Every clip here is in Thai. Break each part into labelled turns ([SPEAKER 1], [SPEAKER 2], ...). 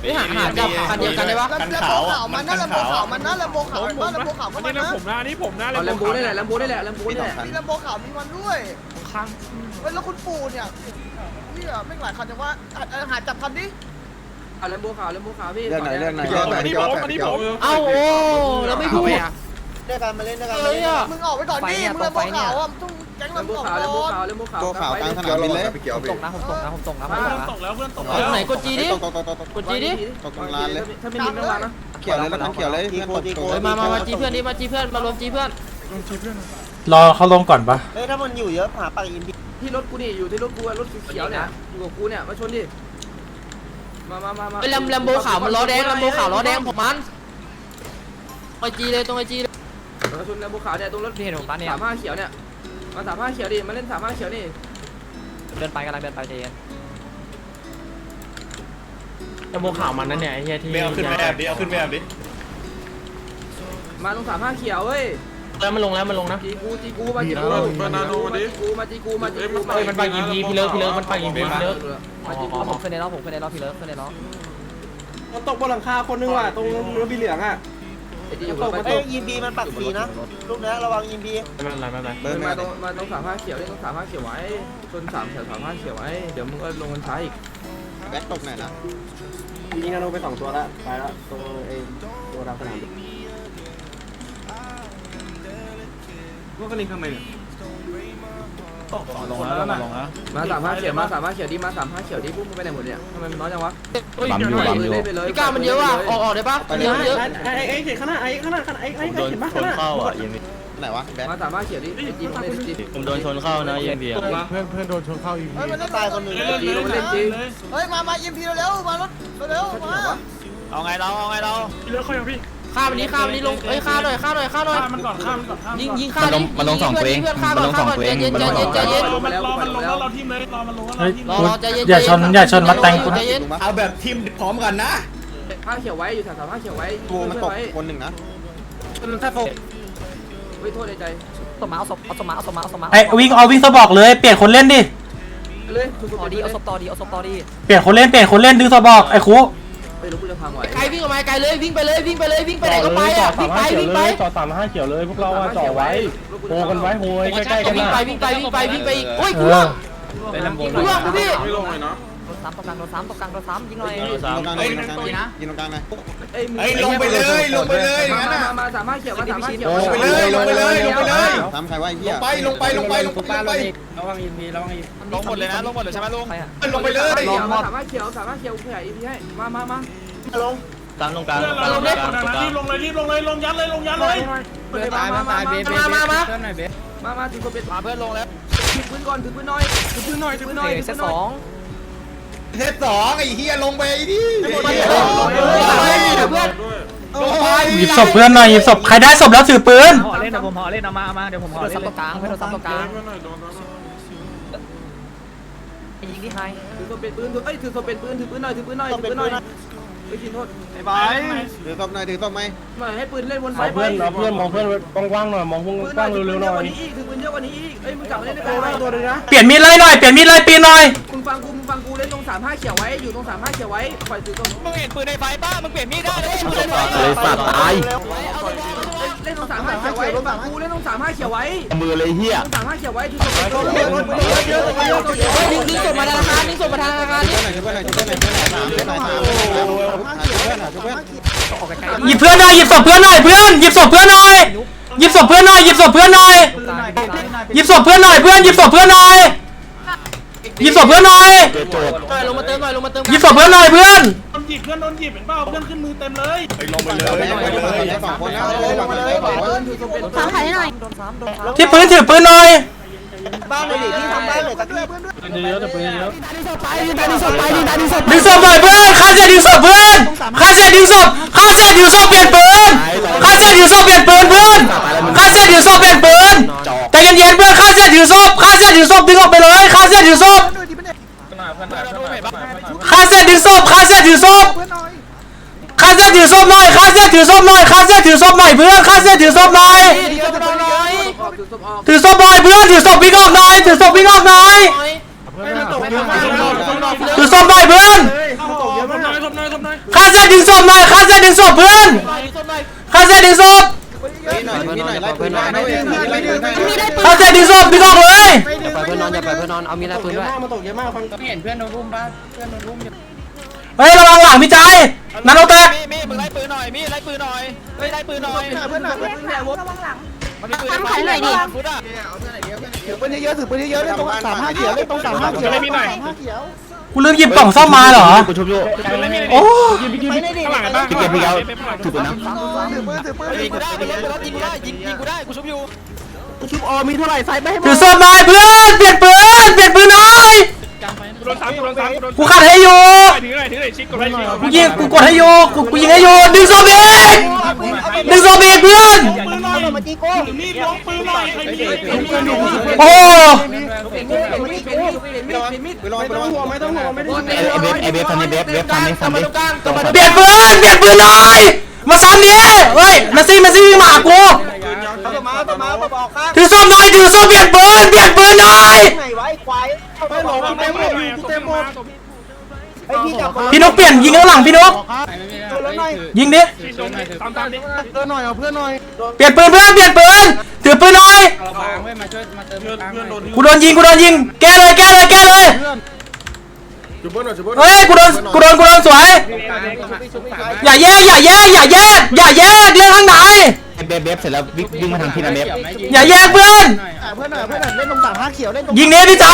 [SPEAKER 1] ไม่หาหาจับคันเดียวกันได้ปะ
[SPEAKER 2] กันขาวมันนั่นแหละโบขาวมันนั่นแหละโบขาวมันนั่นแหละโบขาว
[SPEAKER 3] อั
[SPEAKER 2] มันน
[SPEAKER 3] นี้
[SPEAKER 2] นั่น
[SPEAKER 3] นะผมนะอันนี้ผมนะ
[SPEAKER 4] เอาแลมโบนี่แหละแลมโบนี่แหละแลมโบนี่แหละ
[SPEAKER 2] มีลำโบขาวมีมันด้วย
[SPEAKER 3] ข้าง
[SPEAKER 2] เฮ้ยแล้วคุณปู่เนี่ยนี่อะไม่งหลายคันจังว่าหาจับคันดิ
[SPEAKER 4] เอาแลมโบขาวแลมโบขาวพี่
[SPEAKER 5] เรื่องไหนเรื่องไหน
[SPEAKER 3] อันนี้ผมอันนี้ผม
[SPEAKER 1] เอ้าโอ้แล้วไม่พูด
[SPEAKER 2] เล่นกันมาเล่นด้วยกัน
[SPEAKER 1] เฮ้ยอะ
[SPEAKER 2] มึงออกไปก่อนดิมึงลำโบขาวอะมึงต้อง แก๊ง
[SPEAKER 4] แลม
[SPEAKER 2] ลำ
[SPEAKER 4] โบ
[SPEAKER 2] โบ
[SPEAKER 4] ขา
[SPEAKER 2] ขาวว
[SPEAKER 4] แลมโบขาวแลมโบขาว
[SPEAKER 5] ตัวขาวกลางสนามบินเลย
[SPEAKER 1] ตกนะผมตกนะผมตกนะผมตก
[SPEAKER 3] เพื่อน
[SPEAKER 1] นะ
[SPEAKER 3] ตกแล้วเพื่อนตก
[SPEAKER 1] ตกไหนกดจีดิ
[SPEAKER 5] ตกตกตกตก
[SPEAKER 1] กดจีดิ
[SPEAKER 5] ตกตรงลานเลย
[SPEAKER 4] ถ้าไม่ยิงไม่วางนะ
[SPEAKER 5] เขียวเลยแล้วทั้งเขียวเลยเพื่อนตกตก
[SPEAKER 1] เฮ้ยมามามาจีเพื่อนดิมาจีเพื่อนมารวมจีเพื่อน
[SPEAKER 6] รอเขาลงก่อนปะ
[SPEAKER 2] เฮ้ยถ้ามันอยู่เยอะหาปากอินพี
[SPEAKER 4] ที่รถกูนี่อยู่ที่รถกูรถเขียวเนี่ยอยู่กับกูเนี่ยมาชนดิมามามามา
[SPEAKER 1] ไอ้แลมแลมโบขาวมันล้อแดงแลมโบขาวล้อแดงผมมันไอจีเลยตรงไอจีเลย
[SPEAKER 4] มาชนแลมโบขาวเนี่ยตรงรถ
[SPEAKER 1] พี่เห็นผมปะเนี่ย
[SPEAKER 4] สามห้าเขียวเนี่ย มาสามห้าเขียวดิมาเล่นสามห้าเขียวนี่
[SPEAKER 1] เดินไปกำลังเดินไปเจน
[SPEAKER 6] แลมโบขาวมันนั่นเนี่ยไอ้เหี้ยที่
[SPEAKER 2] ไม่เอาขึ้นแบบดิเอาขึ้นแบบดิ
[SPEAKER 4] มาตรงสามห้าเขียวเว้ย
[SPEAKER 6] แล้วมันลงแล้วมันลงนะ
[SPEAKER 4] จีกูจีกูมาจีกูมาจีกูมาจีกูมาจีกูมา
[SPEAKER 6] เฮ้ยมันปากยิงพีพี่เลิกพี่เลิกมันปากยิงพีพี่เลิก
[SPEAKER 4] มาจีกู
[SPEAKER 1] ผมเคยในล้อผมเคยในล้อพี่เลิฟเคยในล้อ
[SPEAKER 7] มันตกบนหลังคาคนนึงว่ะตรงเรือบีเหลืองอะ
[SPEAKER 4] ไอ้จี
[SPEAKER 7] ตก มันต
[SPEAKER 2] เอ้ย
[SPEAKER 7] ก
[SPEAKER 2] ยิมบีมันปักสีนะลูกนะระวังยิมบี
[SPEAKER 6] ไม่เป็นไรไม่เป็นไร
[SPEAKER 5] เบิร์น
[SPEAKER 4] มา
[SPEAKER 5] มา
[SPEAKER 4] ตรงมาตรงสามห้าเขียวเล่นตรงสามห้าเขียวไว้ชนสามแถวสามห้าเขียวไว้เดี๋ยวมึงก็ลงกันช้าอีก
[SPEAKER 5] แบ็คตกไหนนะ
[SPEAKER 7] ยิงนาโนไปสองตัวละไปละตรงไอ้ตัวดาวสนาม
[SPEAKER 5] พวกกันลิงทำไมเนี่ย
[SPEAKER 3] ลงแล้วนะลงแล้ว
[SPEAKER 4] มาสามห้าเขียวมาสามห้าเขียวดิมาสามห้าเขียวดิพวกมึงไปไหนหมดเนี่ยทำไมมันน้อยจังวะ
[SPEAKER 1] เฮ้ย
[SPEAKER 4] เล่นไปเลย
[SPEAKER 1] ไอ้ก้ามันเยอะว่ะออกออกได้ปะเยอะเยอะ
[SPEAKER 7] ไอ้ไอ้ไอ้เห็นข้างหน้าไอ้ข้างหน้าข้างหน้าไอ้ไอ้เห็นปะข้างหน้า
[SPEAKER 5] ไหนวะแบ็ค
[SPEAKER 4] มาสามห้าเขียวดิไอ้จีมันเล่นจี
[SPEAKER 6] ผมโดนชนเข้านะยังดี
[SPEAKER 3] เพื่อนเพื่อนโดนชนเข้าอีก
[SPEAKER 2] เฮ้ยมันเล่นตายคนหนึ่ง
[SPEAKER 4] จีลงเล่นจี
[SPEAKER 2] เฮ้ยมามายิมพีเร็วๆมารถเร็วๆมา
[SPEAKER 6] เอาไงเราเอาไงเรา
[SPEAKER 3] พี่เลิกเขายังพี่
[SPEAKER 1] ฆ่ามันนี้ฆ่ามันนี้ลงเอ้ยฆ่าหน่อยฆ่าหน่อยฆ่าหน่อย
[SPEAKER 3] ข้ามมันก่อนข้ามมันก่อนข้าม
[SPEAKER 1] ยิงยิงฆ่าดิมันลงสองตัวเองเพื่อนฆ่าก่อนฆ่าก่อนใจเย็นใจเย็นใจเย็น
[SPEAKER 3] รอมันรอมันลงแล้วเราทีมเลยรอมันลงแล้ว
[SPEAKER 6] เฮ้ย
[SPEAKER 3] เราทีม
[SPEAKER 1] รอรอใจเย็น
[SPEAKER 6] อย่าชนอย่าชนมาแตงกู
[SPEAKER 1] ใจ
[SPEAKER 6] นะ
[SPEAKER 1] เย็น
[SPEAKER 2] เอาแบบทีมพร้อมกันนะ
[SPEAKER 4] ห้าเขียวไว้อยู่แถวสามห้าเขียวไว้
[SPEAKER 5] โบมันตกคนหนึ่งนะ
[SPEAKER 1] แค่โฟ
[SPEAKER 4] เฮ้ยโทษในใจ
[SPEAKER 1] สมาเอาศพเอาศพมาเอาศพมาเอาศพมา
[SPEAKER 6] ไอ้วิ่งเอาวิ่งสะบอกเลยเปลี่ยนคนเล่นดิ
[SPEAKER 4] เลยทุก
[SPEAKER 1] ต่อ
[SPEAKER 4] คน
[SPEAKER 1] ดี
[SPEAKER 4] ดี
[SPEAKER 1] เอา
[SPEAKER 4] เอา
[SPEAKER 1] ศ
[SPEAKER 4] ศ
[SPEAKER 1] พ
[SPEAKER 4] พ
[SPEAKER 1] ต่อดีเอาศพต่อดี
[SPEAKER 6] เปลี่ยนคนเล่นเปลี่ยนคนเล่นดึงสะบอกไอ้ครู
[SPEAKER 4] ไม่รู้กูจะพังไหว
[SPEAKER 1] ไกลวิ่งออกมาไกลเลยวิ่งไปเลยวิ่งไปเลยวิ่งไปไหนก็ไปอะวิ่งไปวิ่งไป
[SPEAKER 7] จอดสามห้าเขียวเลยพวกเราอะจอดไว้โหกันไว้โหยใกล้ๆกัน
[SPEAKER 1] วิ่ง
[SPEAKER 7] นะ
[SPEAKER 1] ไปวิ่งไปวิ่งไปวิ่งไปอีกโอ้ย
[SPEAKER 6] เอ
[SPEAKER 1] กูล่ว
[SPEAKER 6] อง
[SPEAKER 1] กูล่วงกูพี่
[SPEAKER 3] ไม่ลงเลยเนาะ
[SPEAKER 1] โดนซ้ำตรงกลางโดนซ้ำตรงกลางโดนซ้ำยิงหน่อย
[SPEAKER 5] ยิงตรงกลางเลยยิงตรงกลางเลยยิงตรงกลางเลย
[SPEAKER 4] เอ้ย
[SPEAKER 2] เฮ้ยลงไปเลยลงไปเลยอย่าง
[SPEAKER 4] มา
[SPEAKER 2] นั้น
[SPEAKER 4] มา
[SPEAKER 2] อะ
[SPEAKER 4] มาสามห้าเขียวมาสามห้าเขียว
[SPEAKER 2] ลงไปเลยลงไปเลยลงไปเลย
[SPEAKER 5] ทำใครวะไอ้เหี้ย
[SPEAKER 2] ไปลงไปลงไปลงไปลงไป
[SPEAKER 7] ระวังยิงมีระวังยิง
[SPEAKER 1] ลงหมดเลยนะลงหมดเลยใช่ไหมลุง
[SPEAKER 2] ลงไปเลย
[SPEAKER 4] เขียวมาสามห้าเขียวสามห้าเขียวขยายอีพีให้มามามา
[SPEAKER 2] ลง
[SPEAKER 6] ตามตรงกลาง
[SPEAKER 3] เพื่อนเราลงเลยรีบลงเลยรีบลงเลยลงยัดเลยลงยัดเลย
[SPEAKER 4] มามามามา
[SPEAKER 1] มามามา
[SPEAKER 4] มามาถึงคนเป็น
[SPEAKER 1] มาเพื่อนลงแล้ว
[SPEAKER 4] ถือปืนก่อนถือปืนหน่อยถือปืนหน่อยถือปืนหน่อย
[SPEAKER 1] เซตสอง
[SPEAKER 2] เทสสองไอ้เฮียลงไปดิ
[SPEAKER 1] เพื่อน
[SPEAKER 2] ลงไป
[SPEAKER 6] หยิบศพเพื่อนหน่อยหยิบศพใครได้ศพแล้วถือปืน
[SPEAKER 7] ห่อเล่นนะผมห่อเล่นเอามาเอามาเดี๋ยวผมห่อ
[SPEAKER 1] โดน
[SPEAKER 7] เล่น
[SPEAKER 1] ซ้ำตรงกลางเพื่อนโดนซ้ำตรงกลางยิงที่ไฮ
[SPEAKER 4] ถือตัวเป็นปืนถือเอ้ยถือตัวเป็นปืนถือปืนหน่อยถือปืนหน่อยถือปืนหน่อยไปชินโทษ
[SPEAKER 3] ไอ้ใบ
[SPEAKER 5] ถือศพหน่อยถือศพไหม
[SPEAKER 4] หน่อยให้ปืนเล่นวนไฟ
[SPEAKER 7] เอาเพื่อนเอาเพื่อนมองเพื่อนกว้างๆหน่อยมอง
[SPEAKER 4] ปืนห
[SPEAKER 7] ก
[SPEAKER 4] น่
[SPEAKER 7] ว้า
[SPEAKER 4] อย
[SPEAKER 7] ง
[SPEAKER 4] ถือปื
[SPEAKER 7] เร็
[SPEAKER 4] น
[SPEAKER 7] วๆห
[SPEAKER 4] เย
[SPEAKER 7] น่
[SPEAKER 4] อะก
[SPEAKER 7] อ
[SPEAKER 4] ว่ายนี้อีกถือปืนเยอะกว่านี้อีกเอ้ยมึงกลับมาเล่นด้วยกัน
[SPEAKER 7] ตัวนึงนะ
[SPEAKER 6] เปลี่ยนมีดไล่หน่อยเปลี่ยนมีดไล่ปีหน่อย
[SPEAKER 4] มึงฟังกูมึงฟังกูเล่นตรงสามห้าเขียวไว้อยู่ตรงสามห้าเขียวไว้ปล่อยถือตรง
[SPEAKER 1] มึงเห็นปืนในไฟป้ามึงเปลี่ยนมีดได้เลยปืนในไฟ
[SPEAKER 6] เลยสัตว์ตาย
[SPEAKER 4] เล่นตรงสามห้าเขียวไว้ฟังกูเล่นตรงสามห้าเขียวไว้
[SPEAKER 6] มือเลยเฮีย
[SPEAKER 4] ตรงสามห้าเขียวไว้ถือตัวเป็นปืน
[SPEAKER 1] ดึงดึงส่งมาธนาคารดึงส่งมาธนาคารนี่
[SPEAKER 5] ช่วยหยิ
[SPEAKER 6] บเพื่อนหน่อยหยิบศพเพื่อนหน่อยเพื่อนหยิบศพเพื่อนหน่อยหยิบศพเพื่อนหน่อยหยิบศพเพื่อนหน่อยหยิบศพเพื่อนหน่อยเพื่อนหยิบศพเพื่อนหน่อยหยิบศพเพื่อนหน่อย
[SPEAKER 1] เติมหน่อยิ
[SPEAKER 6] หยิบศพเพื่อนหน่อยเพื่อน
[SPEAKER 3] เพื่อนโดนหยิบเห็นเปล่าเพื่อนขึ้นมือเต็มเลย
[SPEAKER 2] ไปลงไปเลย
[SPEAKER 5] สอลงไปเลยสอ
[SPEAKER 4] งคนเป็
[SPEAKER 8] ย
[SPEAKER 6] ที่ปืนถือปืนหน่อย
[SPEAKER 2] บ้านเลยดิที่ทำบ้านเลยตะกี้
[SPEAKER 7] เยอะแต่ปืนเยอะ
[SPEAKER 6] ดึงศพหน่อยเพื่อนข้าเสียดึงศพเพื่อนข้าเสียดึงศพข้าเสียดึงศพเปลี่ยนปืนข้าเสียดึงศพเปลี่ยนปืนเพื่อนข้าเสียดึงศพเปลี่ยนปืนใจเย็นๆเพื่อนข้าเสียดึงศพข้าเสียดึงศพดึงออกไปเลยข้าเสียดึงศพข้าเสียดึงศพข้าเสียดึงศพข้าเสียถือศพหน่อยข้าเสียถือศพหน่อยข้าเสียถือศพหน่อยเพื่อนข้าเสียถือศพหน่อย
[SPEAKER 4] ถือตัวออก
[SPEAKER 6] ถือศพหน่อยเพื่อนถือศพวิ่งออกหน่อยถือศพวิ่งออกหน่อย
[SPEAKER 3] ไม่ตกเยอะมาก
[SPEAKER 6] ถือศพหน่อยเพื่อน
[SPEAKER 3] เข้าออกทำนายทำนาย
[SPEAKER 6] ข้าเสร็จดึงศพหน่อยข้าเสร็จดึงศพเพื่อนข้าเสร็จดึงศพ
[SPEAKER 5] พี่หน่อยพี่หน่อยไล่ปืนหน่อยไล่ปืนหน่อยไล่ปืนหน่อย
[SPEAKER 6] ข้าเสร็จดึงศพดึงออกเลย
[SPEAKER 1] อย่าปล่อยเพื่อนนอนอย่าปล่อยเพื่อนนอนเอามีดไล่ปืนด้วย
[SPEAKER 7] มันตกเยอะมากฟัง
[SPEAKER 1] เห็นเพื่อนโดนรุมป่ะเพื่อนโดนรุมอยู่
[SPEAKER 6] เฮ้ยระวังหลังพี่ใจนันโอแตก
[SPEAKER 1] มีมีมึงไล่ปืนหน่อยมีไล่ปืนหน่อยเฮ้ยไล่ปืนหน่อย
[SPEAKER 2] เพื่อนหน่อยเพื่อนหน่อย
[SPEAKER 1] มันมี ปืนไฟหน่อยดิฟุตอะ
[SPEAKER 2] ถือปืนเยอะๆถือปืนเยอะๆเล่นตรงสามห้าเขียวเล่นตรงสามห้าเขียวห้าเขียว
[SPEAKER 6] กูลืมหยิบกล่องซ่อมมาเหรอ
[SPEAKER 5] กูชุบอยู่
[SPEAKER 6] โอ้
[SPEAKER 2] ไม่ได้ดิ
[SPEAKER 3] ข้างหลังป่ะ
[SPEAKER 5] พี่เกมพี่เอาถูกปืนนะ
[SPEAKER 2] ถือปืนถือปืน
[SPEAKER 1] ยิงกูได้ไปรถไปรถยิงกูได้ยิงยิงกูได้กูชุบอยู่
[SPEAKER 2] ชุบออมีเท่าไหร่ใส่ไปให้หม
[SPEAKER 6] ถือ
[SPEAKER 2] ด
[SPEAKER 6] ศพหน่อยเพื่อนเปลี่ยนปืนเปลี่ยนปืนหน่อย
[SPEAKER 3] กูโดนซ้ำกูโดนซ้ำกูโดน
[SPEAKER 6] กูขัดให้อยู่
[SPEAKER 3] ถือหน่อยถือหน่อยชิคกดไว้ชิค
[SPEAKER 6] กูยิงกูกดให้อยู่กูกูยิงให้อยู่ดึงศพอีกดึงศพอีกเพื่อน
[SPEAKER 3] ปืนหน่อย มาจีโก้มีดล้วงปืนหน่อยใครมี
[SPEAKER 6] โอ้
[SPEAKER 5] ไปลองไปลอง
[SPEAKER 7] หัวไม่ต้องหัวไม่ได้
[SPEAKER 5] ไอเบฟไอเบฟทำไมเบฟเบฟทำไมทำไม
[SPEAKER 6] เปลี่ยนปืนเปลี่ยนปืนหน่อย มาซ้ำดิเฮ้ย มาซี่มาซี่วิ่งมาหากู
[SPEAKER 2] มาต่อมาบอกข้าง
[SPEAKER 6] ถือศพหน่อยถือศพเปลี่ยนปืนเปลี่ยนปืนหน่อย
[SPEAKER 2] ไหนไว้ควาย
[SPEAKER 3] ไม่หลงเต็มหมดเต็มหมด
[SPEAKER 2] ไอ้ พี่จับ
[SPEAKER 6] พี่นกเปลี่ยนยิงข้างหลังพี่นก
[SPEAKER 2] ตัวแล้วหน่อย
[SPEAKER 6] ยิงดิ
[SPEAKER 3] ตามตามดิ
[SPEAKER 2] เพื่อนหน่อยเอาเพื่อนหน่อย
[SPEAKER 6] เปลี่ยนปืนเพื่อนเปลี่ยนปืนถือปืนหน่อย
[SPEAKER 3] เพื่อนเพื่อนโดน
[SPEAKER 6] กูโดนยิงกูโดนยิงแก้เลยแก้เลยแก้เลย
[SPEAKER 5] จุบเบิ้ลหน่อยจุบเบิ้ล
[SPEAKER 6] เฮ้ยกูโดนกูโดนกูโดนสวยอย่าแย่อย่าแย่อย่าแย่อย่าแย่เรื่องข้างใน
[SPEAKER 5] เบฟเบฟเสร็จแล้ววิ่งมาทางพี่นะเบฟ
[SPEAKER 6] อย่าแย่เพื่อน
[SPEAKER 2] เพื่อนหน่อยเพื่อนหน่อยเล่นตรงสามห้าเขียวเล่นตรง
[SPEAKER 6] ยิงนี้พี่ใจ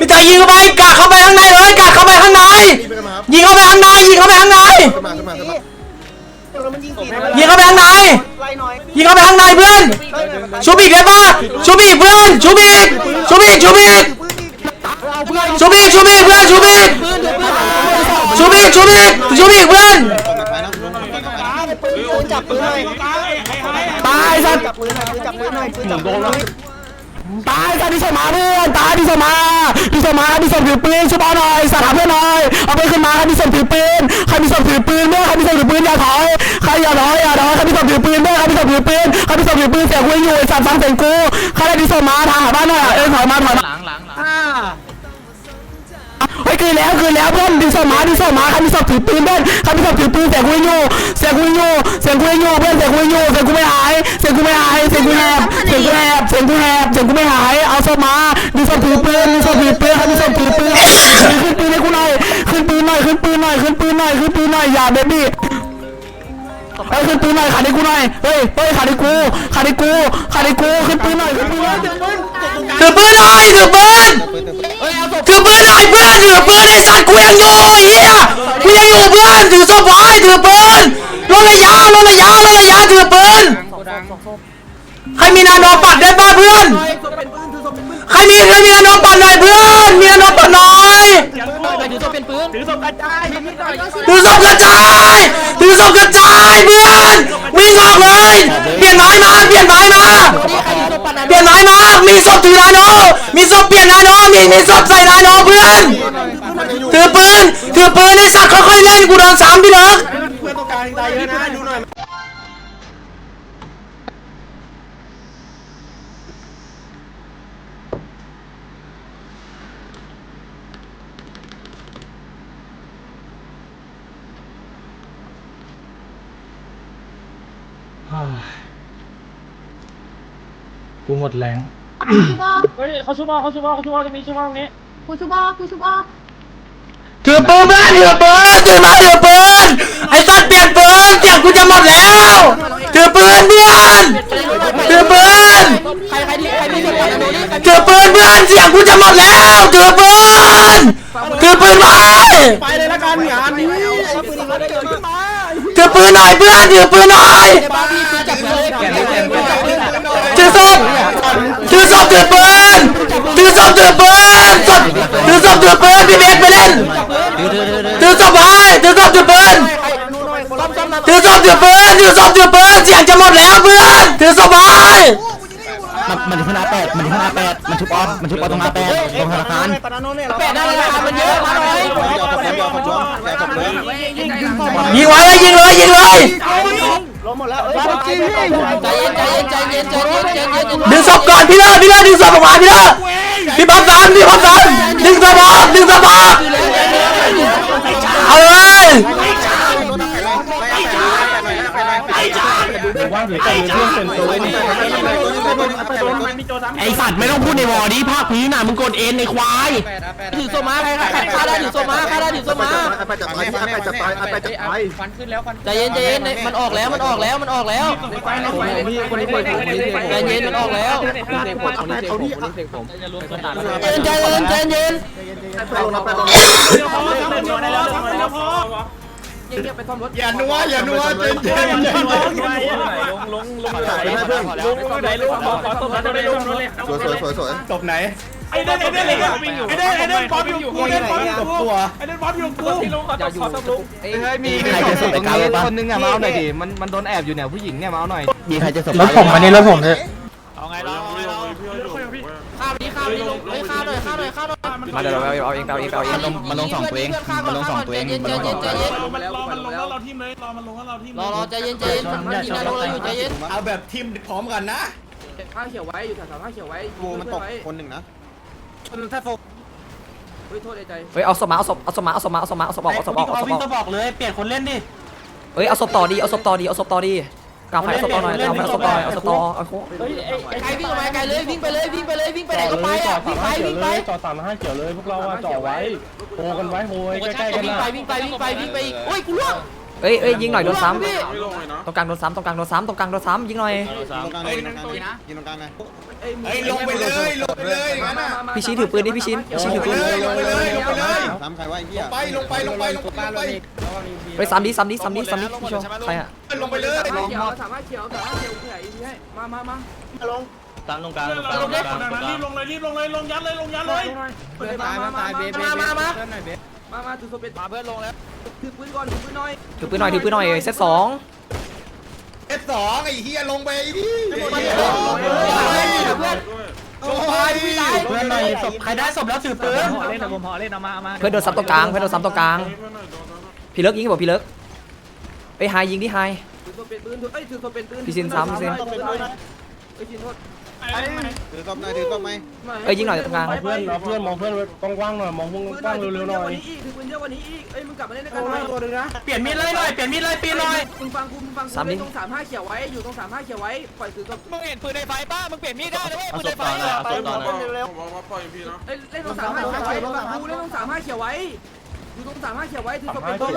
[SPEAKER 6] พี่ใจยิงเข้าไปกะเข้าไปข้างในเลยกะเข้าไปข้างในยิงเข้าไปข้างในยิงเข้าไปข้างใน
[SPEAKER 5] ขึ้นมาขึ้นมาขึ้นมา
[SPEAKER 2] แล้วมันยิงกี่
[SPEAKER 6] ยิงเข้าไปข้างใน
[SPEAKER 2] ไล่หน่อย
[SPEAKER 6] ยิงเข้าไปข้างในเพื่อนชูบีกได้ปะชูบีกเพื่อนชูบีกชูบีกชูบีกชูบีกชูบีกเพื่อนชูบีกชูบีกชูบีกชูบีกเพื่อน
[SPEAKER 5] ไปนะ
[SPEAKER 2] ปืนจับปืนหน่อย
[SPEAKER 6] สัตว์
[SPEAKER 2] จับปืนหน่อยจับปืนหน่อยปืนจับปืนหน่อย
[SPEAKER 6] ตายสัตว์ดิสมาเพื่อนตายดิสมาดิสมาดิสถือปืนช่วยบอลหน่อยสถาเพื่อนหน่อยเอาไปขึ้นมาใครดิสถือปืนใครดิสถือปืนเมื่อใครดิสถือปืนอย่าถอยใครอย่าถอยอย่าถอยใครดิสถือปืนเมื่อใครดิสถือปืนใครดิสถือปืนเสียงกูอยู่ไอ้สัตว์ฟังเสียงกูใครดิสมาทางหาบ้านหน่อยเอ้ยถอยมาถอยมา คือแล้วคือแล้วเพื่อนดิสมาดิสมาใครดิสถือปืนเพื่อนใครดิสถือปืนเสียงกูอยู่เสียงกูอยู่เสียงกูอยู่เพื่อนเสียงกูอยู่เสียงกูไม่หายเสียงกูไม่หายเสียงกูแหบเสียงกูแหบเสียงกูแหบเสียงกูไม่หายเอาสมาดิสถือปืนดิสถือปืนใครดิสถือปืนขึ้นปืนให้กูหน่อยขึ้นปืนหน่อยขึ้นปืนหน่อยขึ้นปืนหน่อยขึ้นปืนหน่อยอย่าเบบี้ เฮ้ยขึ้นปืนหน่อยขาดให้กูหน่อยเฮ้ยเฮ้ยขาดให้กูขาดให้กูขาดให้กูขึ้นปืนหน่อยขึ้นปืนหน่อยถือปืนหน่อยถือปืนถือปืนหน่อยเพื่อนถือปืนไอ้สัตว์กูยังอยู่ไอ้เหี้ยกูยังอยู่เพื่อนถือศพไว้ถือปืนลดระยะลดระยะลดระยะถือปืนใครมีนาโนปัดได้ป่ะเพื่อน ใครมีใครมีนาโนปัดหน่อยเพื่อนมีนาโนปัดหน่อย
[SPEAKER 1] ถือตัวเป็นปืน
[SPEAKER 3] ถือศพกระจาย
[SPEAKER 6] ถือศพกระจายถือศพกระจายเพื่อนวิ่งออกเลยเปลี่ยนไม้มาเปลี่ยนไม้มาเปลี่ยนไม้มามีศพถือนาโนมีศพเปลี่ยนนาโนมีมีศพใส่นาโนเพื่อนถือปืนถือปืนไอ้สัตว์ค่อยๆเล่นกูโดนสามพี่เลิก
[SPEAKER 7] เพื่อนตรงกลางตายเยอะนะดู หน่อย
[SPEAKER 6] กูหมดแรง
[SPEAKER 3] เฮ้ยเขาชุบอเขาชุบอเขาชุบอจะมีชุบอตรงนี้
[SPEAKER 8] กูชูบอกกูชูบอก
[SPEAKER 6] ถือปืนเพื่อนถือปืนถือมาถือปืนไอ้สัตว์เปลี่ยนปืนเสียงกูจะหมดแล้วถือปืนเพื่อนถือปืน
[SPEAKER 1] ใครใครที่ใครมีตัวโดนนี่
[SPEAKER 6] ถือปืนเพื่อนเสียงกูจะหมดแล้วถือปืนถือปืนไป
[SPEAKER 7] ไปเลยละกันงานนี้
[SPEAKER 6] ถือปืนหน่อยเพื่อนถือปืนหน่อย
[SPEAKER 1] บ้าพี่ปืนจับเลยแกเลยแกเลยจับเลย
[SPEAKER 6] ถือศพถือศ พถือปืนถือศพถือปืนศพถือศพถือปืนพี่เบกไปเล่นถือศพไว้ถือศพถือปืนถือศพถือปืนถือศพถือปืนเสียงจะหมดแล้วเพื่อนถือศพไว้
[SPEAKER 5] มันมันถึงขนาดแปดมันถึงขนาดแปดมันชุบออฟมันชุบออฟตรงหน้าแปดตรงธนาคาร
[SPEAKER 2] ปานาโนเนี่ย
[SPEAKER 1] แปดหน้าธนาคารมันเยอะมาหน่อย
[SPEAKER 5] ยอมยอมยอมแกจบเลย
[SPEAKER 6] ยิงไว้เลยยิงเลยยิงเลย
[SPEAKER 2] ล้มหมดแล้วเอ้ยจริง
[SPEAKER 1] ใจเย็นใจเย็นใจเย็นใจเย็นใจเย็นใจเย็น
[SPEAKER 6] ดึงศพก่อนพี่เลิศพี่เลิศดึงศพออกมาพี่เลิศพี่พับสันพี่พับสันดึงศพออกดึงศพออกเอาเลย
[SPEAKER 3] หรือแต่เพื่อนเป็นตัวนี่
[SPEAKER 9] ไอสัตว์ไม่ต้องพูดในวอร์ดีภาคพื้นน่ะมึงกดเอ็นในควาย
[SPEAKER 1] ถือโซมาใครใครใครฆ่าได้ถือโซมาฆ่าได้ถือโซมา
[SPEAKER 10] ไปจับไปไปจับไปไปจับไป
[SPEAKER 1] ใจเย็นใจเย็นมันออกแล้วมันออกแล้วมันออกแล้ว
[SPEAKER 4] ไปนะไปพี่คนนี้เปิดผมคนนี้เท
[SPEAKER 1] ใจเย็นมันออกแล้ว
[SPEAKER 4] เทผมคนนี้เทผมคนนี้เทผม
[SPEAKER 1] ใจเย็นใจเย็นใจเย็น
[SPEAKER 3] เดี๋ยวพอยวพอทำเงี
[SPEAKER 4] ยบไปซ่อมรถ
[SPEAKER 3] อย่านัวอย่านัวเจนเจนอย่านัวลงลงลงไหนเพื่อนลงไหนลงขอขอต้นรถได้ลงรถเลย
[SPEAKER 10] สวยสวยสวยสวย
[SPEAKER 3] จบไหนไอ้เด่นไอ้เด่นไอ้เด่นไอ้เด่นไอ้เด่นป๊อปอยู่กูไอเด่นป๊อปอยู่กูไอ้เด่นป๊อปอยู่กู
[SPEAKER 4] อย่าอยู่เอ้ย
[SPEAKER 9] มีใครจะส่งไปกลางรถปะ
[SPEAKER 4] คนนึงอะมาเอาหน่อยดิมันมันโดนแอบอยู่เนี่ยผู้หญิงเนี่ยมาเอาหน่อย
[SPEAKER 9] มีใครจะส่ง
[SPEAKER 5] รถผมอันนี้รถผมเถอะ
[SPEAKER 3] เอาไงเราเอาไงเรา
[SPEAKER 1] ฆ่าไปดิฆ่าไปดิลงเฮ้ยฆ่าวหน่อยฆ่าวหน่อยฆ่าวหน่อย
[SPEAKER 5] มาเดี๋ยวเราเอาเองเอาเองเอาเอง
[SPEAKER 9] มันลงมันลงสองตัวเองมันลงสองตัวเองมันลงสองตัวเอง
[SPEAKER 3] มันรอมันลงแล้วเราทีมเลยรอมันลงแล้วเราทีม
[SPEAKER 1] รอรอใจเย็นใจเย็นมันยิงนายโดนเราอยู่ใจเย็น
[SPEAKER 3] เอาแบบทีมพร้อมกันนะ
[SPEAKER 4] ผ้าเขียวไว้อยู่แถวผ้าเขียวไว้
[SPEAKER 10] กูมันตกคนหนึ่งนะ
[SPEAKER 4] ถ้าโฟเฮ้ยโทษใจ
[SPEAKER 5] เฮ้ยเอาศพมาเอาศพเอาศพมาเอาศพมาเอาศพมาเอาศพออกเอาศพออกเอาศพออก
[SPEAKER 3] บอกเลยเปลี่ยนคนเล่นดิ
[SPEAKER 5] เฮ้ยเอาศพต่อดีเอาศพต่อดีเอาศพต่อดี กลางไฟเอาศพต่อหน่อยกลางไฟเอาศพต่อเอาศพต่อเอาโค้
[SPEAKER 1] ไกลวิ่งไปไกลเลยวิ่งไปเลยวิ่งไปเลยวิ่งไปไหนก็ไปอะวิ่งไปวิ่งไป
[SPEAKER 3] จอดสามห้าเขียวเลยพวกเราอะจอดไว้โฮกันไว้โฮใกล้ๆกัน
[SPEAKER 1] วิ่ง
[SPEAKER 3] นะ
[SPEAKER 1] ไปวิ่งไปวิ่งไปวิ่งไปอีกโอ้ยกูล่วง
[SPEAKER 5] เอ้ยเอ้ยยิงหน่อยโดนซ้
[SPEAKER 1] พี่ำ
[SPEAKER 5] ตรงกลางโดนซ้ำตรงกลางโดนซ้ำตรงกลางโดนซ้ำยิงหน่อย
[SPEAKER 10] ยิงตรงกลางยิงตรงกลางยิงตรงกลางนะ
[SPEAKER 3] เฮ้ยลงไปเลยลงไปเลยงั้นน่ะ
[SPEAKER 5] พี่ชี้ถือปืนดิพี่ชี้พี่ชี้ถือปืน
[SPEAKER 3] ลงไปเลยลงไปเลย
[SPEAKER 10] ทำใครว่าไอ้เหี้ย
[SPEAKER 3] ไปลงไปลงไปลงไปลงไป
[SPEAKER 5] เฮ้ยซ้ำดิซ้ำดิซ้ำดิซ้ำดิพี่โชว์ใครอะ
[SPEAKER 3] ลงไปเลย
[SPEAKER 4] เขียวสามารถเขียวสามารถเขียวเขียวอีกให้มามามา
[SPEAKER 3] ตามลงกลางลงเลยรีบลงเลยรีบลงเลยลงยัดเลยลงยัดเลย
[SPEAKER 4] มามามามา
[SPEAKER 1] มา มามา
[SPEAKER 4] มามาถือโซเป็นมาเพื่อนลงแล้วถือปืนก่อนถือปืนหน่อย
[SPEAKER 5] ถือปืนหน่อยถือปืนหน่อยเซตสอง
[SPEAKER 3] เอสสองไอ้เฮียลงไปดิ
[SPEAKER 1] เพื่อน
[SPEAKER 3] ลงไป
[SPEAKER 9] เพื่อนหน่อยศพใครได้ศพแล้วถือปืน
[SPEAKER 5] เพื่อนโดนซ้ำตรงกลางเพื่อนโดนซ้ำตรงกลางพี่เลิกยิงบอกพี่เลิกไปไฮยิงที่ไฮ
[SPEAKER 4] ถือโซเป็นปืนถือเอ้ยถือโซเป็นปืน
[SPEAKER 5] พี่ซินซ้ำพี่ซิน
[SPEAKER 4] เอ้ยซินโทษ
[SPEAKER 10] ถือต้มหน่อยถือต้มไหม
[SPEAKER 5] เอ้ยยิงหน่อยตรงกลาง
[SPEAKER 3] เพื่อนเพื่อนมองเพื่อนกว้างๆหน่อยมอง
[SPEAKER 4] ปืน
[SPEAKER 3] กว้างๆเร็วๆหน่อย
[SPEAKER 4] อีกถือปืนเยอะกว่านี้อีกเอ้ยมึงกลับมาเล่นด้วยกันหน่อย
[SPEAKER 9] เปลี่ยนมีดเลยหน่อยเปลี่ยนมีดเลยปีนหน่อย
[SPEAKER 4] มึงฟังกูมึงฟังกูเล่นตรงสามห้าเขียวไว้อยู่ตรงสามห้าเขียวไว้ปล่อยถือโซ
[SPEAKER 1] มึงเห็นปืนในไฟป้ามึงเปลี่ยนมีดได้นะเว้ยปืนในไฟ
[SPEAKER 4] เอ้ยเล่นตรงสามห้าเขียวไว้ฟังกูเล่นตรงสามห้าเขียวไว้ อยู่ตรงสามห้าเขียวไว้ถือโซเป็นปืน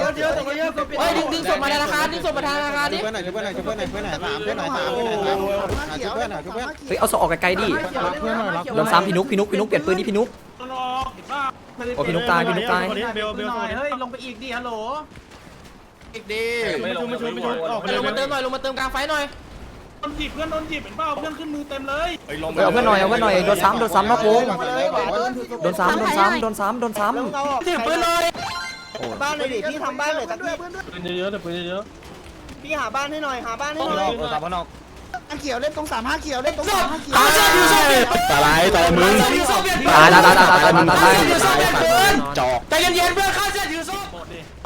[SPEAKER 4] เยอะเยอะเยอะเยอะ
[SPEAKER 1] เฮ้ยดึงดึงศพมาธนาคารดึงศพมาธนาคารดิ
[SPEAKER 10] เพื่อนหน่อยเพื่อนหน่อยเพื่อนหน่อยเพื่อนหน่อยสามเพื่อนหน่อยสามเพื่อนหน่อยสามเพื่อนหน่อยเพื่อน
[SPEAKER 5] เฮ้ยเอาศพออกไกลๆดิโดนซ้ำพี่นุ๊กพี่นุ๊กพี่นุ๊กเปลี่ยนปืนดิพี่นุ๊กโอ้พี่นุ๊กตายพี่นุ๊กตาย
[SPEAKER 3] เบลเบล
[SPEAKER 4] เฮ้ยลงไปอีกดิฮัลโหล
[SPEAKER 1] อีกดี
[SPEAKER 3] ไม่ลงไม่ชนไม่ชนออกไป
[SPEAKER 1] ลงมาเติมหน่อยลงมาเติมกลางไฟหน่อย
[SPEAKER 3] โด นจีบเพื่อนโดนจีบเห็นเปล่าเพื่อนขึ้นมือเต็มเลย
[SPEAKER 5] เฮ้ยเอาเพื่อนหน่อยเอาเพื่อนหน่อยโดนซ้ำโดนซ้ำนอกวงโดนซ้ำโดนซ้ำโดนซ้ำโดนซ้ำ
[SPEAKER 1] ถือปืนเลย
[SPEAKER 10] บ้านเลยดิพี่ทำบ้านเลยสักที
[SPEAKER 3] ปืนเยอะๆแต่ปืนเยอะ
[SPEAKER 10] พี่หาบ้านให้หน่อยหาบ้านให้หน่อย
[SPEAKER 9] โดนซ้ำข้างนอก
[SPEAKER 10] เขียวเล่นตรงสามห้าเขียวเล่นตรงสามห้าเขียว
[SPEAKER 1] เขาจะอยู่ศพเปลี่ยน
[SPEAKER 9] ตาลายตายมึง
[SPEAKER 5] ตายตายตายตายตายตายตาย
[SPEAKER 9] จอก
[SPEAKER 1] ใจเย็นๆเพื่อนข้าจะอยู่ศพ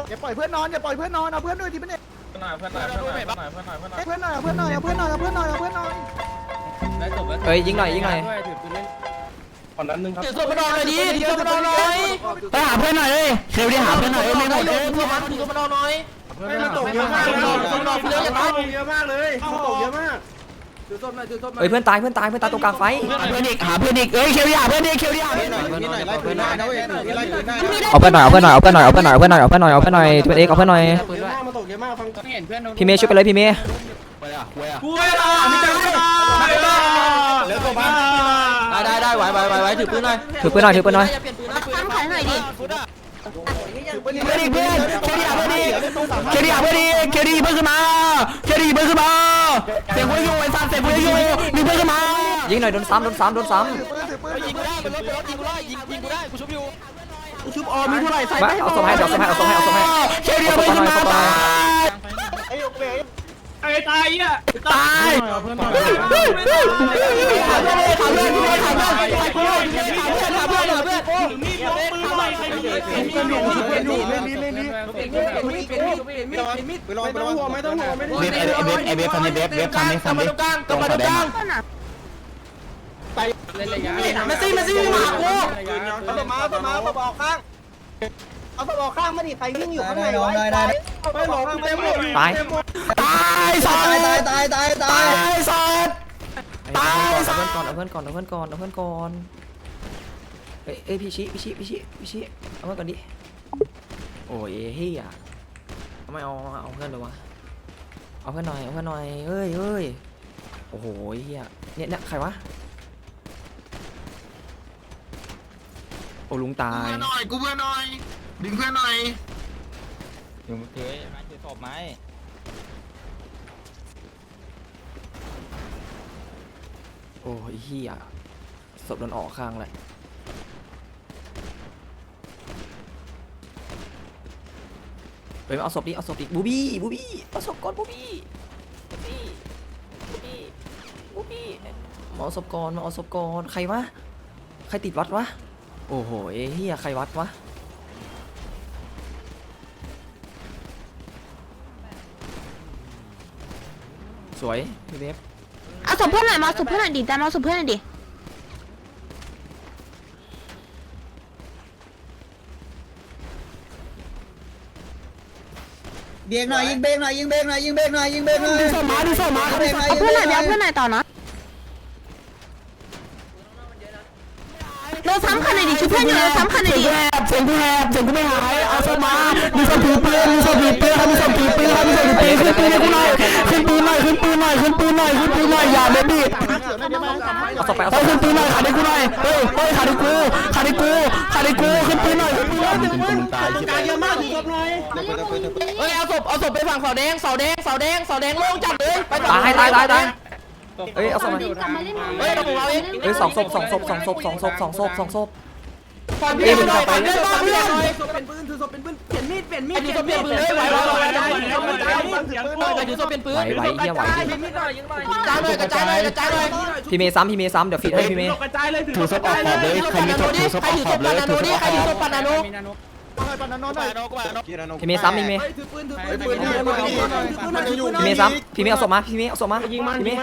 [SPEAKER 10] อย่าปล่อยเพื่อนนอนอย่าปล่อยเพื่อนนอนเอาเพื่อนด้วยทีเพื่อน เนี่ยเพื่อนหน่อยเพื่อนหน่อยเพื่อนหน่อยเพื่อนหน่อยเอาเพื่อนหน่อยเอาเพื่อนหน่อยเอาเพื่อนหน่อย
[SPEAKER 5] เฮ้ยยิงหน่อยยิงหน่อย
[SPEAKER 3] ก่อนนั้นนึงครับ
[SPEAKER 1] ถือศพมานอนหน่อยดิถือศพมานอนหน่อย
[SPEAKER 9] ไปหาเพื่อนหน่อยเอ้ยเคลดิหาเพื่อนหน่อยเอ้ยไม่หมด
[SPEAKER 1] เล
[SPEAKER 9] เลยย
[SPEAKER 1] ถือมันถือศพมานอนหน่อย
[SPEAKER 10] มันตกเยอะมาก
[SPEAKER 1] มันตกเยอะอย่าตาย
[SPEAKER 10] เยอะมากเลยมันตกเยอะมาก
[SPEAKER 4] ถือโซหน่อยถือโซ
[SPEAKER 5] เฮ้ยเพื่อนตายเพื่อนตายเพื่อนตายตรงกลางไฟ
[SPEAKER 9] หาเพื่อนอีกหาเพื่อนอีกเอ้ยเคลดิหาเพื่อนอีกเคลดิหา
[SPEAKER 10] เพื่
[SPEAKER 9] เพื่
[SPEAKER 10] อ
[SPEAKER 9] อนนห
[SPEAKER 10] หน่
[SPEAKER 9] น่
[SPEAKER 10] อ
[SPEAKER 9] อยย
[SPEAKER 10] พี่หน่อยไล่ปืนได้นะเว้ยไล่ปืนได้นะ
[SPEAKER 5] เอาเพื่อนหน่อยเอาเพื่อนหน่อยเอาเพื่อนหน่อยเอาเพื่อนหน่อยเอาเพื่อนหน่อยเอาเพื่อนหน่อยเอาเพื่อนหน่อยเป็นเอกเอาเพื่อนหน่อย
[SPEAKER 10] ปืนเยอะมากมันตกเยอะมากฟัง
[SPEAKER 5] พี่เมย์ช่วยไปเลยพี่เมย์
[SPEAKER 9] ไปอะไปอะ
[SPEAKER 3] กูไม่ได้ไม่ได้แล้วก็บ้า
[SPEAKER 1] ได้ได้ได้ไหวไหวไหวไหวถือปืนหน่อย
[SPEAKER 5] ถือปืนหน่อยถือปืนหน่อย
[SPEAKER 1] อย่าเปลี่ยนปืนนะปืน
[SPEAKER 8] ตั้งขายหน่อยดิ
[SPEAKER 9] เพื่อนดีเพื่อนเคลดิหาเพื่อนดีเคลดิหาเพื่อนดีเคดิเพื่อนขึ้นมาเคดิเพื่อนขึ้นมาเสียงกูอยู่ไอ้สัตว์เสียงกูอยู่มีเพื่อนขึ้นมา
[SPEAKER 5] ยิงหน่อยโดนซ้ำโดนซ้ำโดนซ้ำ
[SPEAKER 1] ยิงกูได้บนรถบนรถยิงกูได้ยิงยิงกูได้กูชุบอยู่
[SPEAKER 10] ชุบออมีเท่าไหร่ใส่ำ
[SPEAKER 5] มาเอาศพให้เอาศพให้เอาศพให้เอาศพให้
[SPEAKER 9] เคลดิเพื่อนขึ้นมาตาย
[SPEAKER 10] ไอ้
[SPEAKER 3] ตายอะ
[SPEAKER 9] ตาย
[SPEAKER 1] ถามเพื่อนเลยถามเพื่อนกูเลยถามเพื่อนถามเพื่อนถามเพื่อนถามเพื่อนถามเพื่อน
[SPEAKER 3] มีดปืนใหม่ใครมี
[SPEAKER 10] เล่นกันอยู่เล่นอยู่เล่นนี้เล่นนี้
[SPEAKER 4] เป็นมีดเป็นมีดเป็นมีดเป็นมีด
[SPEAKER 10] ไปลองไปลองไม่ต้องห่วงไม่ต้องห่อง
[SPEAKER 9] เว็บเว็บเว็บฟันเว็บเว็บฟัน
[SPEAKER 1] เว็บ
[SPEAKER 9] ฟัน
[SPEAKER 1] เว็
[SPEAKER 9] บ
[SPEAKER 1] กลางกลางกลองไปเล่นระยะมาซี่มาซี่มาหากู
[SPEAKER 10] ต่อมาต่อมาบอกข้าง
[SPEAKER 2] เอาตัวข้างมาดิใครวิ่งอยู่ข้างในวะได้ได้ไม่หลงเต็มหมด
[SPEAKER 5] ตาย ตายสัตว์
[SPEAKER 2] ตายตายตายตาย
[SPEAKER 5] ตายสัตว์ ตาย
[SPEAKER 1] เอาเพื่อนก่อนเอาเพื่อนก่อนเอาเพื่อนก่อนเอาเพื่อนก่อนเอ้ยเอ้ยพี่ชิพี่ชิพี่ชิพี่ชิเอาเพื่อนก่อนดิโอ้ยเฮียทำไมเอาเอาเพื่อนเลยวะเอาเพื่อนหน่อยเอาเพื่อนหน่อยเฮ้ยเฮ้ยโอ้โหเฮียเนี่ยเนี่ยใครวะโอ้ลุงตาย
[SPEAKER 2] หน่อยกูเพื่อนหน่อย ดึงเพื่อนหน่อย
[SPEAKER 1] โอ้ยเฮียศพโดนออกข้างเลยเฮ้ยเอาศพดิเอาศพดิบูบี้บูบี้เอาศพก่อนบูบี้บูบี้บูบี้บูบี้มาเอาศพก่อนมาเอาศพก่อนใครวะใครติดวัดวะโอ้โหเฮียใครวัดวะ สวยพี่เวฟ
[SPEAKER 8] เอาศพเพื่อนหน่อยมาเอาศพเพื่อนหน่อยดิแต่มาเอาศพเพื่อนหน่อยดิ
[SPEAKER 2] เบรกหน่อยยิงเบรกหน่อยยิงเบรกหน่อยยิงเบรกหน่อยยิงเบรกหน่อย
[SPEAKER 5] ดึงศพมาดึงศพมา
[SPEAKER 2] เบรกหน่อย
[SPEAKER 8] เอาเพื่อนหน่อยไปเอาเพื่อนหน่อยต่อนะ โดนซ้ำคันหน่อยดิช่วยเพื่อนอยู่โดนซ้ำคันหน่อย
[SPEAKER 5] เสียง
[SPEAKER 8] ดิ
[SPEAKER 5] แหบเสียงกูแหบเสียงกูไม่หายเอาศพมามีศพถือปืนมีศพถือปืนครับมีศพถือปืนครับมีศพถือปืนขึ้นปืนให้กูหน่อยขึ้นปืนหน่อยขึ้นปืนหน่อยขึ้นปืนหน่อยขึ้นปืนหน่อยอย่าเด็ดดิ
[SPEAKER 1] เอาศพไปเอาศ
[SPEAKER 5] เอา
[SPEAKER 1] พ
[SPEAKER 5] ขึ้นปืนหน่อยขาดิกูหน่อยเฮ้ยเฮ้ยขาดิกูขาดิกูขาดิกูขึ้นปืนหน่อยขึ้นปืนหน่อย
[SPEAKER 2] เยอะมากศพหน่อย
[SPEAKER 1] เฮ้ยเอาศพเอาศพไปฝั่งเสาแดงเสาแดงเสาแดงเสาแดงโล่งจัดเลยไป
[SPEAKER 5] ตายตายตายตาย
[SPEAKER 1] เฮ้ยเอาศพมา
[SPEAKER 8] กลับมาเล่น
[SPEAKER 1] เฮ้ยเราของเราเองเฮ้ยสองศพสองศพสองศพสองศพสองศพสองศพ
[SPEAKER 4] ฟัน
[SPEAKER 1] เอ้
[SPEAKER 4] เพื่
[SPEAKER 1] ย
[SPEAKER 4] อน
[SPEAKER 1] มึง
[SPEAKER 4] หน่
[SPEAKER 1] เข้า
[SPEAKER 4] อย
[SPEAKER 1] ไป
[SPEAKER 4] ฟัน
[SPEAKER 1] เพื่
[SPEAKER 4] เพื่
[SPEAKER 1] อ
[SPEAKER 4] อนน
[SPEAKER 1] เพื่อนหน่อย
[SPEAKER 4] ถือศพเป็นปืนถือศพเป็นปืนเปลี่ยนมีดเปลี่ยนมีด
[SPEAKER 1] ไอ้ถือศพเปลี่ยนปืนเลยไหวไหวไหวไหวไอ้ถือศพเปลี่ยนปืน
[SPEAKER 5] ไหวไหวเฮียไหว
[SPEAKER 4] เปลี่ยนมีดหน่อยยิงหน่อย
[SPEAKER 1] กระจายเลยกระจายเลยกระจายเลย
[SPEAKER 5] พี่เมย์ซ้ำพี่เมย์ซ้ำเดี๋ยวฟีดให้พี่เมย์
[SPEAKER 4] กระจายเลยถือ
[SPEAKER 5] ถือศพออกขอบเลยใครมีศพถือศพออกขอบเลยถือศพออกข
[SPEAKER 1] ใครถือศ
[SPEAKER 5] อบ
[SPEAKER 1] พปานาโน
[SPEAKER 5] พี่เมย์ซ้ำพี่เมย์
[SPEAKER 4] เฮ้ยถือปืนถือปืนถือปืนถือปืนถือปืนหน่อยถือปืนหน่อยถือปืนหน่อย
[SPEAKER 5] พี่เมย์ซ้ำพี่เมย์เอาศพมาพี่เมย์เอาศพมายิงมันพี่เมย์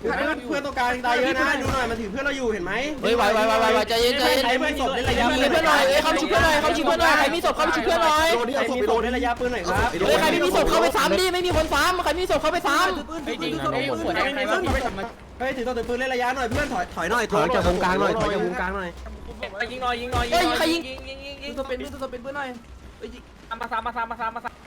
[SPEAKER 2] เพื่อนตรงกลางตายเยอะนะดูหน่อยมันถือเพื่อนเราอยู่เห็นไหม
[SPEAKER 1] เฮ้ยไหวไหวไหวไหวใจเย็นใจเย็น
[SPEAKER 2] ใครเพื่อนศพในระยะ
[SPEAKER 1] มีเพื่อนหน่อยเอ้ยเขาชุบเพื่อนหน่อยเขาชุบเพื่อนหน่อยใครมีศพเขาไปชุบเพื่อนหน่อย
[SPEAKER 2] โดนที่เอาศพไปโดนในระยะปืนหน่อยครับ
[SPEAKER 1] เฮ้ยใครไม่มีศพเข้าไปซ้ำดิไม่มีคนซ้ำใครมีศพเข้าไปซ้
[SPEAKER 4] ถือปืนถือปืนถือปืนถือปืนถือปืน
[SPEAKER 2] เฮ้ยถือตัวถือปืนเล่นระยะหน่อยเพื่อนถอยถอยหน่อยถอยจากวงกลางหน่อยถอยจากวงกลางหน่อย
[SPEAKER 3] ยิงหน่อยยิงหน่อยำ
[SPEAKER 1] เฮ้ยใครยิง
[SPEAKER 3] ยิงยิงยิงยิ
[SPEAKER 4] ถื
[SPEAKER 3] ง
[SPEAKER 4] อศพเป็นปืนถือศพเป็นปืนหน่อยเฮ้ยยิง
[SPEAKER 3] มาซ้ำมาซ้ำมาซ้ำมาซ้ำ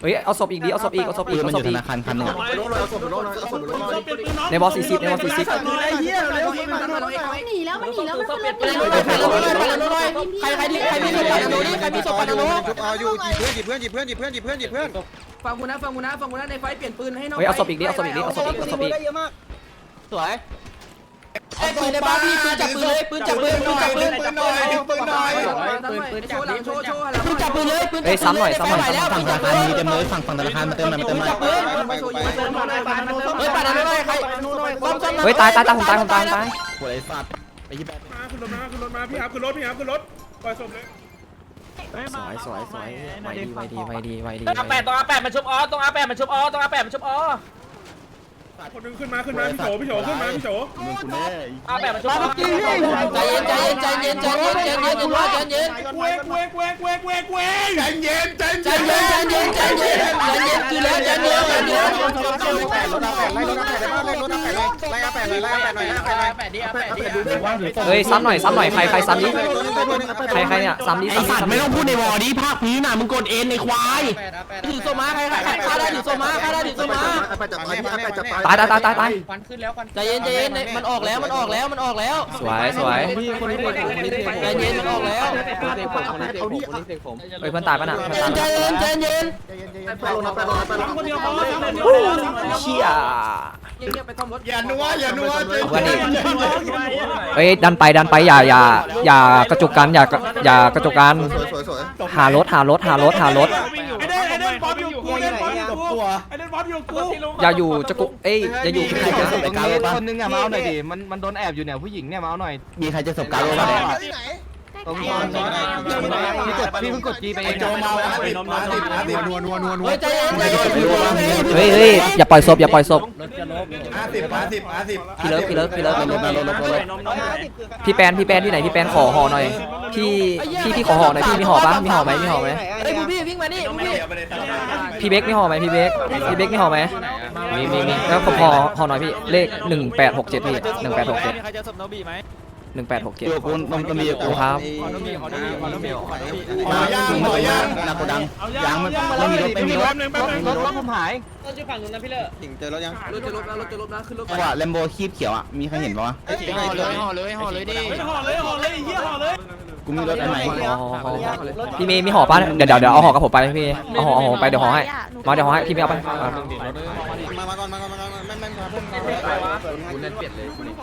[SPEAKER 5] เฮ้ยเอาศพอีกดิเอาศพอีกเอาศพอีกเอาศพอีก
[SPEAKER 2] ไปโดนเลยเอาศพไปโดนเลยเอาศพไปโดนเลย
[SPEAKER 5] ในบอสสี่สิบในบอสสี่สิบ
[SPEAKER 2] ไอ้เหี้ยเร็วๆมันหน่อย
[SPEAKER 8] มันหนีแล้วมันหนีแล้วมันขึ้นรถ
[SPEAKER 1] ปานาโนเลยปานาโนเลยปานาโนเลยใครใครที่ใครมีศพปานาโนดิใครมีศพปานาโน
[SPEAKER 2] เอาอยู่หยิบเพื่อนหยิบเพื่อนหยิบเพื่อนหยิบเพื่อนหยิบเพื่อนหยิบเพื่อน
[SPEAKER 4] ฟังกูนะฟังกูนะฟังกูนะในไฟเปลี่ยนปืนให้น้อง
[SPEAKER 5] เฮ้ยเอาศพอีกดิเอาศพอีกดิเอาศพอีกเอาศพอีก
[SPEAKER 2] ได้เยอะมาก
[SPEAKER 1] สวยไอ้ปืนในบ้านพี่ปืนจับปืนเลยปืนจับปืนปืนจับปืน
[SPEAKER 2] ปืนหน่อยปืนหน่อย
[SPEAKER 4] โชว์หลังโชว์โชว์หลัง
[SPEAKER 1] ปืนจับปืนเลยปืน
[SPEAKER 5] เฮ้ยซ้ำหน่อยซ้ำหน่อยฝั่งธนาคารมีเต็มเลยฝั่งฝั่งธนาคารมาเติมมาเติมหน่อย
[SPEAKER 1] จับปืน
[SPEAKER 4] มาโชว์ยิงมาเติมมาเติมมาเติม
[SPEAKER 1] เฮ้ยปานาโนเลยใครซ้อมซ้อม
[SPEAKER 5] เฮ้ยตายตายตายผมตายผมตายผมา
[SPEAKER 3] ขึ้นรถมาขึ้นรถมาพี่ครับขึ้นรถพี่ครับขึ้นรถปล่อยศพเลย
[SPEAKER 5] สวยสวยสวยไวดีไวดีไวดีไวดี
[SPEAKER 3] อาแปดตรงอาแปดมันชุบออตรงอาแปดมันชุบออตรงอาแปดมันชุบออ คนนึงขึ้นมาขึ้นมาพี่โฉพี่โฉขึ้นมาพี่โฉอาแปดมันชุบออ
[SPEAKER 1] ใจเย็นใจเย็นใจเย็นใจเย็นใจเย็นใจเย็นใจเย็น
[SPEAKER 3] เวกเวกเวกเวกเวกเวกใจเย็นใจ
[SPEAKER 1] ใจเย็นใจเย็นใจเย็นใจเย็นคือแล้วใจเย็นใจ เย็น
[SPEAKER 2] รถอาแปดรถอาแปดไล่รถอาแปดในบ้านไล่รถอาแปดไล่อาแปดหน่อยไล่อาแปดหน่อยไล่อาแปดหน่อยอาแปดดิอาแปดดิดูดิว่าหรือ
[SPEAKER 5] เฮ้ยซ้ำหน่อยซ้ำหน่อยใครใครซ้ำดิใครใครเนี่ยซ้ำดิ
[SPEAKER 6] ไอสัตว์ไม่ต้องพูดในวอร์ดีภาคพื้นน่ะมึงกดเอ็นในควาย
[SPEAKER 1] ถือโซมาใครใครใครได้ถือโซมาใครได้ถือโซมา
[SPEAKER 2] อาแปดจับตายอาแปดจับตาย
[SPEAKER 5] ตายตายตายตายตาย
[SPEAKER 1] ใจเย็นใจเย็นมันออกแล้วมันออกแล้วมันออกแล้ว
[SPEAKER 5] สวยสวย
[SPEAKER 1] ใจเย็นมันออกแล้ว
[SPEAKER 5] เฮ้ยเพื่อนตายปะน่ะเพื่อนตาย
[SPEAKER 1] ใจเย็นใจเย็น
[SPEAKER 2] ไปลงอาแปดลงอาแปดลง
[SPEAKER 3] คนเดียวพอ
[SPEAKER 5] เชี่ย
[SPEAKER 4] เงียบไปซ่อมรถ
[SPEAKER 2] อย่านัวอย่านัว
[SPEAKER 5] เพื่อนอีกเฮ้ยดันไปดันไปอย่าอย่าอย่ากระจุกกันอย่าอย่ากระจุกกัน
[SPEAKER 2] สวยสวยสวย
[SPEAKER 5] หารถหารถหารถหารถ
[SPEAKER 3] ไอ้เด่นไอ้เด่นบอลอยู่กูไอ้เด่นบอลอยู่กูไอ้เด่นบอลอยู่กู
[SPEAKER 5] อย่าอยู่จะกุเอ้ยอย่าอยู่ใครจะสบการณ์
[SPEAKER 7] คนนึงอะมาเอาหน่อยดิมันมันโดนแอบอยู่เนี่ยผู้หญิงเนี่ยมาเอาหน่อย
[SPEAKER 5] มีใครจะสบการณ์บ้าง
[SPEAKER 8] ใกล้
[SPEAKER 10] พี่เพิ่งกดจีไปเองโจมาแล้วติดมาติดมาติดนัวนัวนัวนัวใจเย็นใจเย็น
[SPEAKER 5] เฮ้ยเฮ้ยอย่าปล่อยศพอย่าปล่อยศพ
[SPEAKER 10] ห้าสิบห้าสิบห้าสิบ
[SPEAKER 5] พี่เลิฟพี่เลิฟพี่เลิฟ
[SPEAKER 11] ลบลบลบลบลบ
[SPEAKER 5] พี่แปนพี่แปนที่ไหนพี่แปนขอห่อหน่อยพี่พี่พี่ขอห่อหน่อยพี่มีห่อปะมีห่อไหมมีห่อไหม
[SPEAKER 4] เฮ้ยพวกพี่วิ่งมานี่พวกพี่
[SPEAKER 5] พี่เบคมีห่อไหมพี่เบคพี่เบคมีห่อไหมมีมีมีแล้วผมห่อห่อหน่อยพี่เลขหนึ่งแปดหกเจ็ดพี่หนึ่งแปดหกเจ็ด
[SPEAKER 10] ใครจะสมโนบีไหม
[SPEAKER 5] หนึ่งแปดหกเจ็ด
[SPEAKER 11] อยู่กูนมตมีกู
[SPEAKER 5] ครับ
[SPEAKER 10] ขอโนบีขอโนบีขอโนบีขอโนบี
[SPEAKER 11] มาย่างมาย่างนาโกดังยางไม่ไม่มีรถไม่มีรถ
[SPEAKER 10] รถรถผมหาย
[SPEAKER 4] รถจะลบแล้วรถจะลบแล้วขึ้นรถ
[SPEAKER 11] จังหวะแลมโบคีบเขียวอะมีใครเห็นปะวะ
[SPEAKER 10] ห่อเลยห่อเลยห่อเลยดิ
[SPEAKER 3] ห่อเลยห่อเลยเฮียห่อเลย
[SPEAKER 11] กูมีรถอันไหน
[SPEAKER 5] ห่อห่อห่อพี่เมย์มีห่อปะเดี๋ยวเดี๋ยวเดี๋ยวเอาห่อกับผมไปพี่เอาห่อเอาห่อไปเดี๋ยวห่อให้มาเดี๋ยวห่อให้พี่ไม่เอาไป
[SPEAKER 10] มามาก่อนมาก่อนมาก่อนแม่นแม่นมาเพิ่มมา
[SPEAKER 4] กูเล่นเปลี่ยนเลย